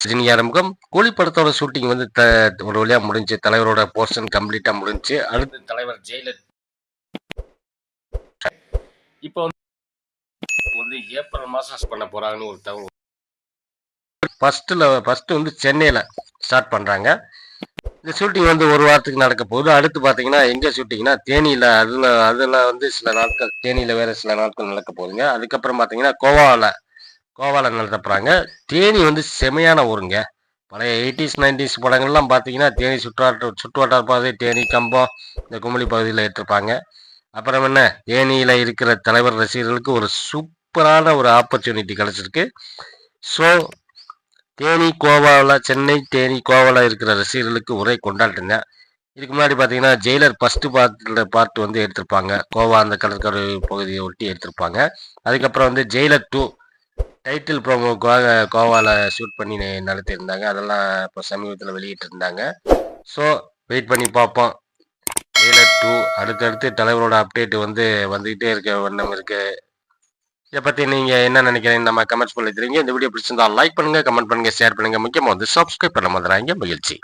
ரஜினி ஆரம்பம் கூலி படத்தோட ஷூட்டிங் வந்து த ஒரு வழியா முடிஞ்சு தலைவரோட போர்ஷன் கம்ப்ளீட்டா முடிஞ்சு அடுத்து தலைவர் ஜெயலலிதா. இப்போ வந்து ஏப்ரல் மாசம் பண்ண போறாங்கன்னு ஒரு தகவல். ஃபர்ஸ்ட்ல ஃபர்ஸ்ட் வந்து சென்னையில ஸ்டார்ட் பண்றாங்க. இந்த ஷூட்டிங் வந்து ஒரு வாரத்துக்கு நடக்க போகுது. அடுத்து பார்த்தீங்கன்னா எங்க ஷூட்டிங்னா தேனியில அதுல அதுல வந்து சில நாட்கள் தேனியில வேற சில நாட்கள் நடக்க போகுதுங்க. அதுக்கப்புறம் பார்த்தீங்கன்னா கோவாவில் கோவாவில் நடத்தப்படுறாங்க. தேனி வந்து செமையான ஊருங்க. பழைய எயிட்டிஸ் நைன்டிஸ் படங்கள்லாம் பார்த்தீங்கன்னா தேனி சுற்றுவாட்ட சுற்றுவட்டார பகுதி தேனி கம்பம் இந்த குமளி பகுதியில் எடுத்திருப்பாங்க அப்புறம் என்ன? தேனியில் இருக்கிற தலைவர் ரசிகர்களுக்கு ஒரு சூப்பரான ஒரு ஆப்பர்ச்சுனிட்டி கிடச்சிருக்கு. ஸோ தேனி கோவாவில் சென்னை தேனி கோவாவில் இருக்கிற ரசிகர்களுக்கு ஒரே கொண்டாட்டுங்க. இதுக்கு முன்னாடி பார்த்தீங்கன்னா ஜெயிலர் ஃபஸ்ட்டு பார்ட்டில் பார்ட் வந்து எடுத்திருப்பாங்க கோவா அந்த கடற்கரை பகுதியை ஒட்டி எடுத்திருப்பாங்க அதுக்கப்புறம் வந்து ஜெயிலர் டூ டைட்டில் ப்ரோமோக்காக கோவாவில் ஷூட் பண்ணி நடத்தியிருந்தாங்க. அதெல்லாம் இப்போ சமீபத்தில் வெளியிட்டிருந்தாங்க. ஸோ வெயிட் பண்ணி பார்ப்போம். டெய்லர் டூ அடுத்தடுத்து தலைவரோட அப்டேட் வந்து வந்துகிட்டே இருக்க வண்ணம் இருக்கு. இதை பற்றி நீங்கள் என்ன நினைக்கிறீங்க? நம்ம கமெண்ட்ஸ் பண்ணி தெரியுங்க. இந்த வீடியோ பிடிச்சிருந்தா லைக் பண்ணுங்கள் கமெண்ட் பண்ணுங்கள் ஷேர் பண்ணுங்க. முக்கியமாக வந்து சப்ஸ்கிரைப் பண்ண மாதிரி மகிழ்ச்சி.